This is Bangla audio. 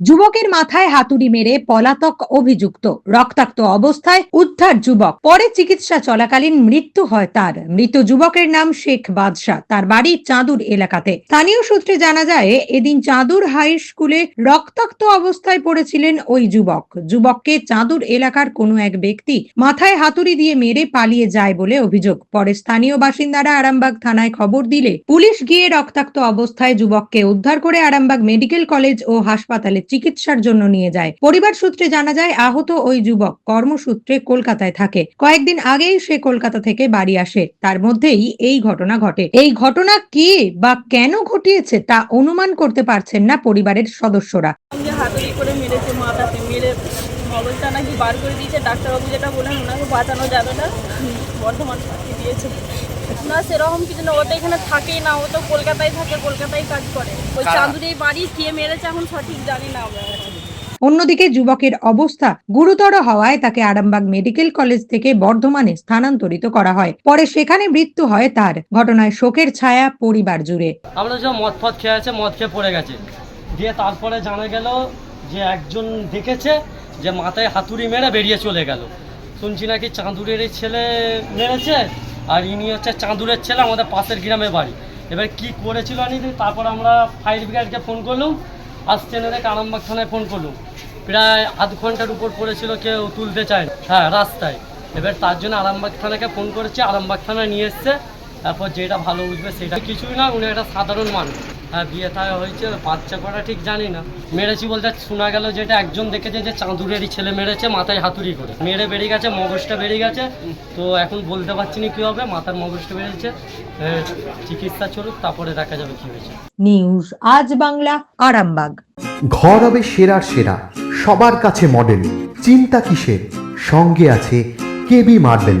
যুবকের মাথায় হাতুড়ি মেরে পলাতক অভিযুক্ত, রক্তাক্ত অবস্থায় উদ্ধার যুবক। পরে চিকিৎসা চলাকালীন মৃত্যু হয় তার। মৃত যুবকের নাম শেখ বাদশাহ। তার বাড়ি চাঁদুর এলাকাতে। স্থানীয় সূত্রে জানা যায়, এদিন চাঁদুর হাই স্কুলে রক্তাক্ত অবস্থায় পড়েছিলেন ওই যুবক। যুবককে চাঁদুর এলাকার কোনো এক ব্যক্তি মাথায় হাতুড়ি দিয়ে মেরে পালিয়ে যায় বলে অভিযোগ। পরে স্থানীয় বাসিন্দারা আরামবাগ থানায় খবর দিলে পুলিশ গিয়ে রক্তাক্ত অবস্থায় যুবককে উদ্ধার করে আরামবাগ মেডিকেল কলেজ ও হাসপাতালে চিকিৎসার জন্য নিয়ে যায়। পরিবার সূত্রে জানা যায়, আহত ওই যুবক কর্মসূত্রে কলকাতায় থাকে। কয়েকদিন আগেই সে কলকাতা থেকে বাড়ি আসে। তার মধ্যেই এই ঘটনা ঘটে। এই ঘটনা কে বা কেন ঘটিয়েছে তা অনুমান করতে পারছেন না পরিবারের সদস্যরা। বার করে দিয়েছে, ডাক্তারবাবু যেটা বলেন ওনাকে বাঁচানো যাবে না। বর্ধমান দিয়েছে। না সেরকম কিছু না। ও তো এখানে থাকেই না। ও তো কলকাতায় থাকে কলকাতায় কাজ করে। ওই চাঁদুরেই বাড়ি কে মেরেছে এখন সঠিক জানি না আমরা। অন্যদিকে যুবকের অবস্থা গুরুতর হওয়ায় তাকে আরামবাগ মেডিকেল কলেজ থেকে বর্ধমানে স্থানান্তরিত করা হয়। পরে সেখানে মৃত্যু হয় তার। ঘটনায় শোকের ছায়া পরিবার জুড়ে। আমরা যে মদ ফদ খেয়ে আছে মদ খেয়ে পড়ে গেছে। দিয়ে তারপরে জানা গেল যে একজন দেখেছে যে মাথায় হাতুড়ি মেরে বেরিয়ে চলে গেল। শুনছি নাকি চাঁদুরের এই ছেলে মেরেছে? আর ইনি হচ্ছে চাঁদুরের ছেলে, আমাদের পাশের গ্রামে বাড়ি। এবার কি করেছিল আনি তারপর আমরা ফায়ার ব্রিগেডকে ফোন করলাম। আসছে না দেখে আরামবাগ থানায় ফোন করলাম। প্রায় আধ ঘণ্টার উপর পড়েছিল, কেউ তুলতে চায় হ্যাঁ রাস্তায়। এবার তার জন্য আরামবাগ থানাকে ফোন করেছে। আরামবাগ থানায় নিয়ে এসছে। তারপর যেটা ভালো বুঝবে সেটা কিছুই না, উনি একটা সাধারণ মানুষ। হ্যাঁ বিয়ে থাকা হয়েছে বাচ্চা করা ঠিক জানি না। মেরেছি বলতে শোনা গেল যেটা একজন দেখেছে যে চাঁদুরেরই ছেলে মেরেছে মাথায় হাতুড়ি করে। মেরে বেরিয়ে গেছে মগজটা বেরিয়ে গেছে। তো এখন বলতে পারছি না কী হবে মাথার মগজটা বেরিয়েছে। চিকিৎসা চলুক তারপরে দেখা যাবে কী হয়েছে। নিউজ আজ বাংলা আরামবাগ ঘর হবে সেরার সেরা সবার কাছে মডেল চিন্তা কিসের? সঙ্গে আছে KB marble.